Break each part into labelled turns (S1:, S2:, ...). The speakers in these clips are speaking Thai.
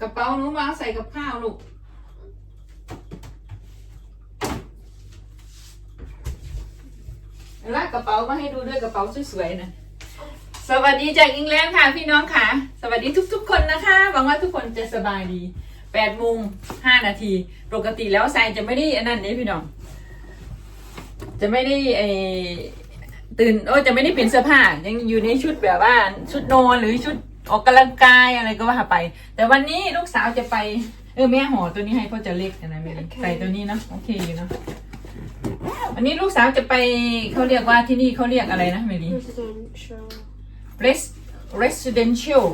S1: กระเป๋าหนูวางใส่กับข้าวลูกลากกระเป๋ามาให้ดูด้วยกระเป๋าสวยๆนะ สวัสดีจากอังกฤษค่ะพี่น้องค่ะ สวัสดีทุกๆ คนนะคะหวังว่าทุกคนจะสบายดีแปดโมงห้านาที ปกติแล้วทรายจะไม่ได้อันนั้นนี่พี่น้อง จะไม่ได้ไอตื่นโอ้จะไม่ได้เปลี่ยนเสื้อผ้า ยังอยู่ในชุดแบบว่าชุดนอนหรือชุด ออกกำลังกายอะไรก็ว่าไป แต่วันนี้ลูกสาวจะไป เออแม่ห่อตัวนี้ให้เพราะจะเล็กนะแม่ใส่ตัวนี้เนาะโอเคอยู่เนาะวันนี้ลูกสาวจะไปเขาเรียกว่าที่นี่เขาเรียกอะไรนะเมลี
S2: Residential.
S1: res residential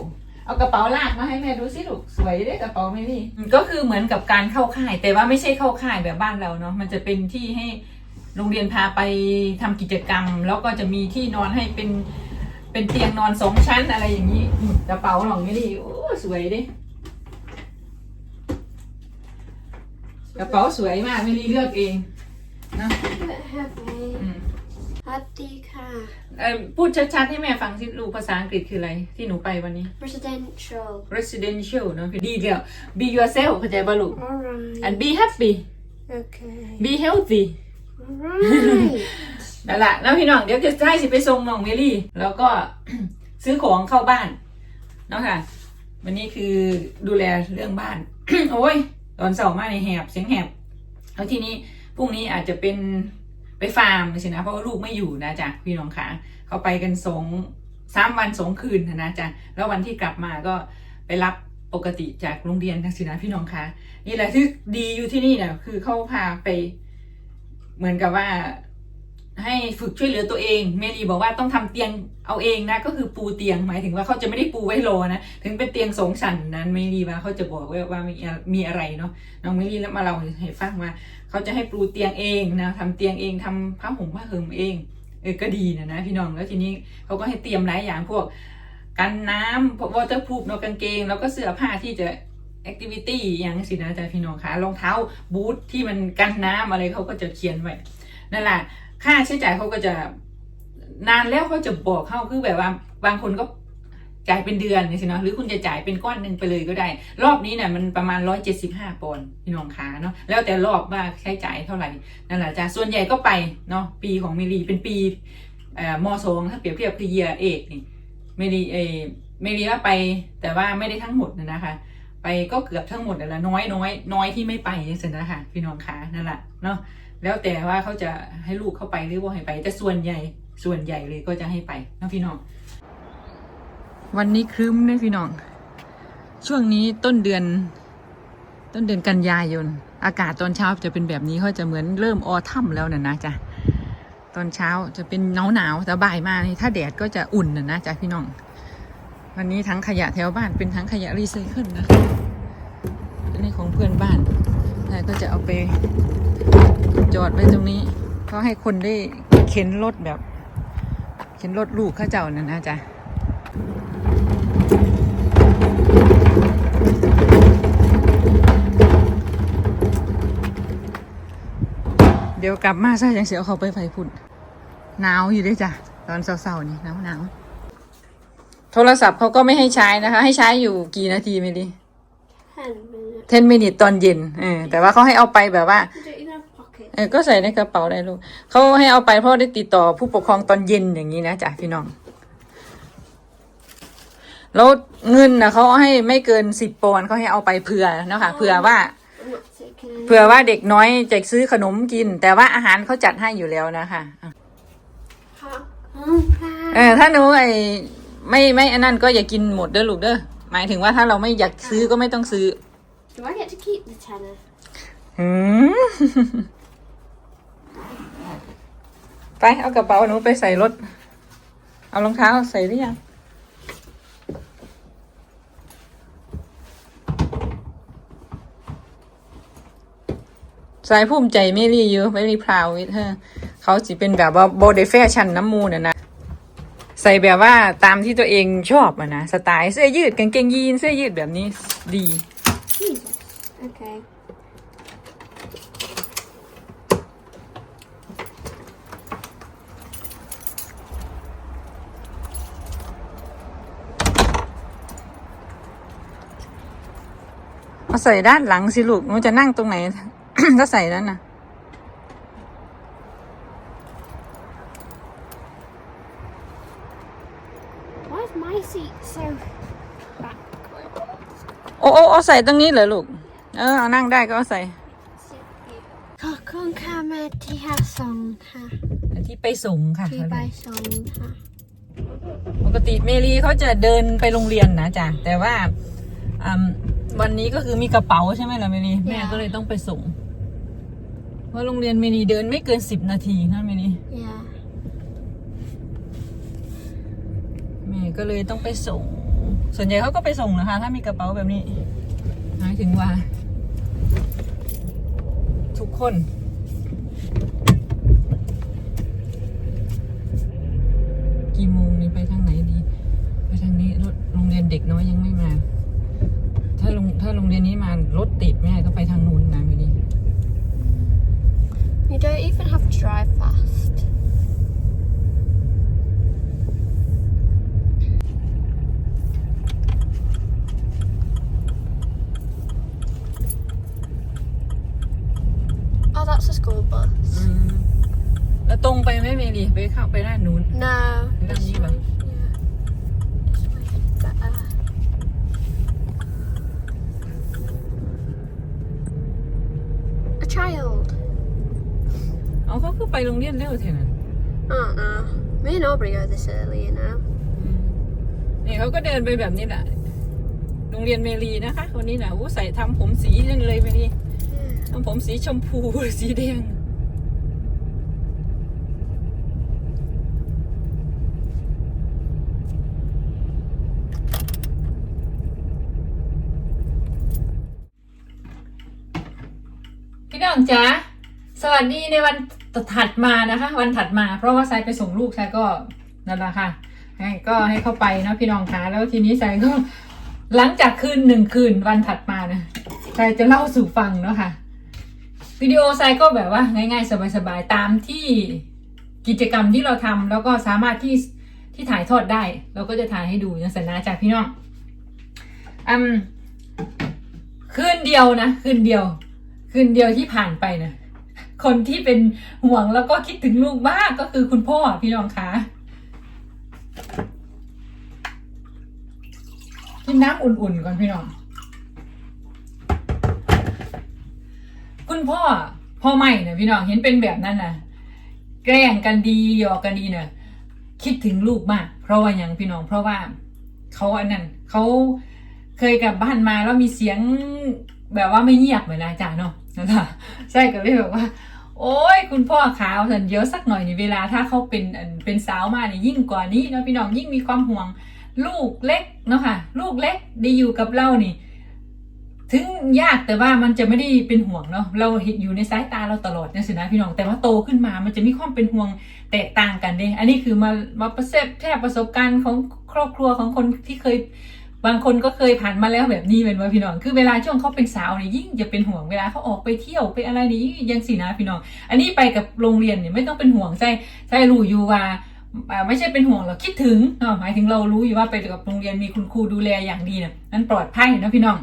S1: เอากระเป๋าลากมาให้แม่ดูสิลูกสวยด้วยกระเป๋าเมลี่ก็คือเหมือนกับการเข้าค่าย แต่ว่าไม่ใช่เข้าค่ายแบบบ้านเราเนาะมันจะเป็นที่ให้โรงเรียนพาไปทำกิจกรรม แล้วก็จะมีที่นอนให้เป็น เป็นเตียงนอนสองชั้นอะไรอย่างนี้อืมกระเป๋าของเมลี่โอ้สวยดิกระเป๋าสวยมากเมลี่เลือกเองเนาะ
S2: Bit heavy.
S1: อืม
S2: Adika.
S1: เอ่อพูดชัดๆให้แม่ฟังสิลูกภาษาอังกฤษคืออะไร ที่หนูไปวันนี้
S2: Residential.
S1: residential เนอะดีเดียว be yourself เข้าใจป่ะลูก
S2: Alright.
S1: and be happy
S2: Okay.
S1: be healthy
S2: Alright.
S1: นั่นแหละแล้วพี่น้องเดี๋ยวจะให้สิไปส่งน้องเมลี่ แล้วก็ซื้อของเข้าบ้านเนาะค่ะ วันนี้คือดูแลเรื่องบ้าน โอ้ย ตอนเสาร์มาในแหบเสียงแหบแล้วทีนี้พรุ่งนี้อาจจะเป็นไปฟาร์มสินะเพราะว่าลูกไม่อยู่นะจ๊ะพี่น้องค่ะเขาไปกันสองสามวันสองคืนนะจ๊ะแล้ววันที่กลับมาก็ไปรับปกติจากโรงเรียนนะสินะพี่น้องคะนี่แหละที่ดีอยู่ที่นี่เนี่ยคือเขาพาไป เหมือนกับว่า ให้ฝึกช่วยเหลือตัวเองเมลีบอกว่าต้องทำเตียงเอาเองนะก็คือปูเตียงหมายถึงว่าเขาจะไม่ได้ปูไว้รอนะถึงเป็นเตียงสองชั้นนั้นเมลีว่าเขาจะบอกว่าว่ามีมีอะไรเนาะน้องเมลีแล้วมาเราให้ฟังว่าเขาจะให้ปูเตียงเองนะทำเตียงเองทำผ้าห่มผ้าห่มเองเออก็ดีนะนะพี่น้องแล้วทีนี้เขาก็ให้เตรียมหลายอย่างพวกกันน้ำวอเตอร์พูฟเนาะกางเกง แล้วก็เสื้อผ้าที่จะแอคทิวิตี้อย่างสินะจ๊ะพี่น้องคะรองเท้าบูทที่มันกันน้ำอะไรเขาก็จะเขียนไว้นั่นแหละ ค่าใช้จ่ายเขาก็จะนานแล้วเขาจะบอกเข้าคือแบบว่า บางคนก็จ่ายเป็นเดือนนี่สิเนะหรือคุณจะจ่ายเป็นก้อนหนึ่งไปเลยก็ได้ รอบนี้เนี่ยมันประมาณร้อยเจ็ดสิบห้าปอนด์พี่น้องคะเนาะแล้วแต่รอบว่าใช้จ่ายเท่าไหร่นั่นแหละจ้ะส่วนใหญ่ก็ไปเนาะปีของเมลีเป็นปีเอ่อมสองถ้าเปรียบเทียบคือเยียเอกนี่เมลีเออเมลีว่าไปแต่ว่าไม่ได้ทั้งหมดนะคะ ไปก็เกือบทั้งหมดแหละน้อยน้อยน้อยที่ไม่ไปนี่สินะคะพี่น้องคะนั่นแหละเนาะ แล้วแต่ว่าเขาจะให้ลูกเข้าไปหรือว่าให้ไป แต่ส่วนใหญ่ส่วนใหญ่เลยก็จะให้ไปเนาะพี่น้อง วันนี้ครึ้มนะพี่น้อง ช่วงนี้ต้นเดือน ต้นเดือนกันยายน อากาศตอนเช้าจะเป็นแบบนี้เขาจะเหมือนเริ่มออทัมแล้วน่ะนะจ๊ะตอนเช้าจะเป็นหนาวหนาวแต่บ่ายมานี่ถ้าแดดก็จะอุ่นน่ะนะจ๊ะพี่น้อง วันนี้ทั้งขยะแถวบ้านเป็นทั้งขยะรีไซเคิลนะอันนี้ของเพื่อนบ้าน แต่ก็จะเอาไปจอดไว้ตรงนี้เขาให้คนได้เข็นรถแบบ เข็นรถลูกข้าเจ้านั่นนะจ๊ะเดี๋ยวกลับมาซะยังเสียวเขาไปไฟพุ่นหนาวอยู่ด้วยจ้ะตอนเช้าๆนี่หนาวหนาวโทรศัพท์เขาก็ไม่ให้ใช้นะคะ ให้ใช้อยู่กี่นาทีไม่ดี
S2: Ten minutes.
S1: 10มินิตอนเย็นเออแต่ว่าเขาให้เอาไปแบบว่า
S2: You don't even have pockets.
S1: เออก็ใส่ในกระเป๋าได้ลูกเขาให้เอาไปเพราะได้ติดต่อผู้ปกครองตอนเย็นอย่างนี้นะจ๊ะพี่น้อง แล้วเงินนะเขาให้ไม่เกินสิบปอนด์เขาให้เอาไปเผื่อเนาะค่ะเผื่อว่า
S2: I'm not taking any.
S1: เผื่อว่าเด็กน้อยจะซื้อขนมกิน แต่ว่าอาหารเขาจัดให้อยู่แล้วนะคะอะ
S2: Oh,
S1: เออถ้าหนูไอ้ไม่ไม่อันนั้นก็อย่ากินหมดเด้อลูกเด้อ หมายถึงว่าถ้าเราไม่อยากซื้อก็ไม่ต้องซื้อ
S2: Do I get to keep the tenner?
S1: หืม ไปเอากระเป๋าหนูไปใส่รถ เอารองเท้าใส่หรือยัง สายภูมิใจไม่รีอยู่ไม่รีพราววิทเธอเขาสิเป็นแบบว่าโบเดแฟชั่นน้ำมูนอะนะ ใส่แบบว่าตามที่ตัวเองชอบอะนะสไตล์เสื้อยืดกางเกงยีนเสื้อยืดแบบนี้ดี
S2: Jesus. Okay.
S1: มาใส่ด้านหลังสิลูกหนูจะนั่งตรงไหน ก็ใส่ด้านน่ะ
S2: Why is my seat so backwards?
S1: โอ้โอ้เอา ใส่ตรงนี้เหรอลูก เออเอานั่งได้ก็เอาใส่
S2: ขอบคุณค่ะแม่ที่หาส่งค่ะ
S1: ที่ไปส่งค่ะ
S2: ที่ไปส่งค่ะ
S1: ปกติเมลีเขาจะเดินไปโรงเรียนนะจ๊ะแต่ว่าอืมวันนี้ก็คือมีกระเป๋าใช่ไหมล่ะเมลีแม่ก็เลยต้องไปส่งเพราะโรงเรียนเมลีเดินไม่เกินสิบนาทีนะเมลี
S2: Yeah
S1: แม่ก็เลยต้องไปส่ง ส่วนใหญ่เขาก็ไปส่งนะคะ ถ้ามีกระเป๋าแบบนี้ห มายถึงว่า ทุกคน กี่โมงนี่ไปทางไหนดี ไปทางนี้รถโรงเรียนเด็กน้อยยังไม่มา ถ้าโรงถ้าโรงเรียนนี้มารถติดแม่ก็ไปทางนู้นนะไม่ดี
S2: You don't even have to drive fast. Oh, that's a school bus.
S1: อืมแล้วตรงไปไหมเมลีไปเข้าไปด้านนู้น
S2: No.
S1: You don't
S2: this
S1: need
S2: way.
S1: one.
S2: Yeah. This way is better. A child.
S1: เอาเขาคือไปโรงเรียนเร็วเท่านั้น
S2: I don't know. Me and Aubrey go this early, you know.
S1: อืมนี่เขาก็เดินไปแบบนี้แหละโรงเรียนเมรีนะคะ วันนี้นะอู้ใส่ทำผมสีนั่นเลยเมรี
S2: Yeah.
S1: ทำผมสีชมพูสีแดงพี่น้องจ๋าสวัสดีในวันถัดมานะคะ วันถัดมาเพราะว่าทรายไปส่งลูกทรายก็นั่นแหละค่ะให้ก็ให้เข้าไปนะพี่น้องคะแล้วทีนี้ทรายก็หลังจากคืนหนึ่งคืนวันถัดมานะทรายจะเล่าสู่ฟังเนาะค่ะ วิดีโอทรายก็แบบว่าง่าย ๆ สบายๆตามที่กิจกรรมที่เราทำแล้วก็สามารถที่ที่ถ่ายทอดได้ เราก็จะถ่ายให้ดูนะสันนาจากพี่น้องอืมคืนเดียวนะคืนเดียว คืนเดียวที่ผ่านไปนะคนที่เป็นห่วงแล้วก็คิดถึงลูกมากก็คือคุณพ่อพี่น้องคะกินน้ำอุ่นๆก่อนพี่น้อง คุณพ่อพ่อใหม่เนี่ยพี่น้องเห็นเป็นแบบนั้นนะแกล้งกันดีหยอกกันดีเนี่ยคิดถึงลูกมาก เพราะว่าอย่างพี่น้องเพราะว่าเขาอันนั้นเขาเคยกลับบ้านมาแล้วมีเสียงแบบว่าไม่เงียบเหมือนอาจารย์เนาะนะคะใช่ก็เลยแบบว่า โอ้ยคุณพ่อขาวสันเยอะสักหน่อยในเวลาถ้าเขาเป็นเป็นสาวมาเนี่ยยิ่งกว่านี้เนาะพี่น้องยิ่งมีความห่วง ลูกเล็กเนาะค่ะลูกเล็กได้อยู่กับเรานี่ ถึงยากแต่ว่ามันจะไม่ได้เป็นห่วงเนาะเราเห็นอยู่ในสายตาเราตลอดนะสินะพี่น้อง แต่ว่าโตขึ้นมามันจะมีความเป็นห่วงแตกต่างกันเด้อันนี้คือมามาประสบแทบประสบการณ์ของครอบครัวของคนที่เคยบางคนก็เคยผ่านมาแล้วแบบนี้เป็นว่าพี่น้อง คือเวลาช่วงเขาเป็นสาวนี่ยิ่งจะเป็นห่วงเวลาเขาออกไปเที่ยวไปอะไรนี่ยังสินะพี่น้อง อันนี้ไปกับโรงเรียนเนี่ยไม่ต้องเป็นห่วงใช่ใช่รู้อยู่ว่าไม่ใช่เป็นห่วงหรอกคิดถึงหมายถึงเรารู้อยู่ว่าไปกับโรงเรียนมีคุณครูดูแลอย่างดีเนี่ยนั้นปลอดภัยนะพี่น้อง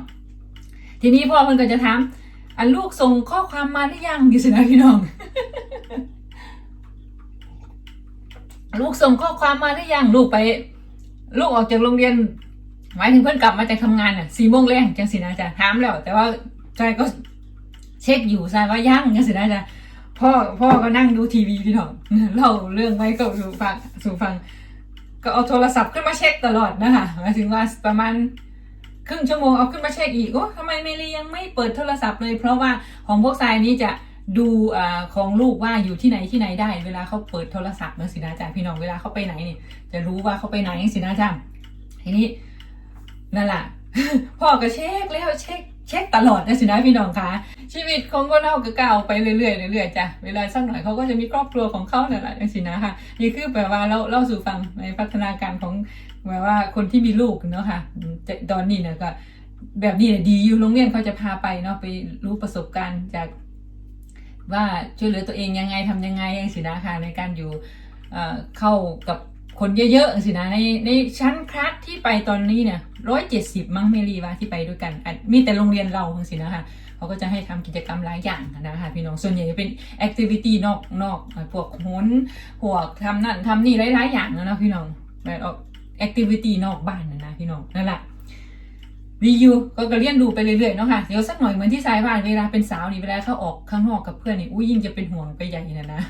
S1: ทีนี้พ่อเพิ่นก็จะถามอันลูกส่งข้อความมาหรือยังอยู่สินะพี่น้อง ลูกส่งข้อความมาหรือยังลูกไป ลูกออกจากโรงเรียนหมายถึงเพื่อนกลับมาจากทำงานอะสี่โมงแรงจังสินะจ๊ะถามแล้ว แต่ว่าใจก็เช็คอยู่ใช่ว่ายังจังสินะจ๊ะพ่อพ่อก็นั่งดูทีวีพี่น้องเล่าเรื่องไว้ก็สู่ฟังสู่ฟัง ก็เอาโทรศัพท์ขึ้นมาเช็คตลอดนะคะหมายถึงว่าประมาณ ครึ่งชั่วโมงเอาขึ้นมาเช็คอีกโอ้ทำไมเมลียังไม่เปิดโทรศัพท์เลย เพราะว่าของพวกทรายนี้จะดูอ่าของลูกว่าอยู่ที่ไหนที่ไหนได้ เวลาเขาเปิดโทรศัพท์นะสินะจ๊ะพี่น้องเวลาเขาไปไหนเนี่ยจะรู้ว่าเขาไปไหนสินะจ๊ะทีนี้นั่นแหละพ่อก็เช็คแล้วเช็ค เช็คตลอดนะสินะพี่น้องคะชีวิตของคนเราก็ก้าวไปเรื่อยๆเรื่อยๆจ้ะเวลาสักหน่อยเขาก็จะมีครอบครัวของเขาเนี่ยแหละจังสินะค่ะนี่คือแปลว่าเราเล่าสู่ฟังในพัฒนาการของแบบว่าคนที่มีลูกเนาะค่ะอืมแต่ตอนนี้เนี่ยก็แบบนี้เนี่ยดีอยู่โรงเรียนเขาจะพาไปเนาะไปรู้ประสบการณ์จากว่าช่วยเหลือตัวเองยังไงทำยังไงยังสินะค่ะในการอยู่เข้ากับ คนเยอะๆสินะในในชั้นคลาสที่ไปตอนนี้เนี่ยร้อยเจ็ดสิบมั้งเมรีว่าที่ไปด้วยกันมีแต่โรงเรียนเราสินะคะเขาก็จะให้ทำกิจกรรมหลายอย่างนะคะพี่น้องส่วนใหญ่จะเป็นแอคทิวิตี้นอกนอกพวกโหนพวกทำนั่นทำนี่หลายๆอย่างนะพี่น้องแบบออกแอคทิวิตี้นอกบ้านนะพี่น้องนั่นแหละ รีวิวก็ก็เรียนดูไปเรื่อยๆเนาะค่ะ เดี๋ยวสักหน่อยเหมือนที่สายบ้าเวลาเป็นสาวนี่เวลาเขาออกข้างนอกกับเพื่อนนี่อุ้ยยิ่งจะเป็นห่วงไปใหญ่นะนะ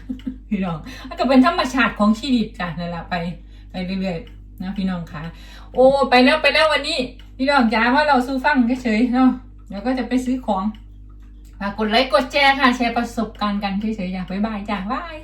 S1: พี่น้องก็เป็นธรรมชาติของชีวิตจ้ะนั่นแหละไปไปเรื่อยๆนะพี่น้องค่ะ โอ้ไปแล้วไปแล้ววันนี้ พี่น้องจ๋าว่าเราสู้ฟังเฉยๆเนาะเดี๋ยวก็จะไปซื้อของฝากกดไลค์กดแชร์ค่ะแชร์ประสบการณ์กันเฉยๆอยากบายบายจ้ะบาย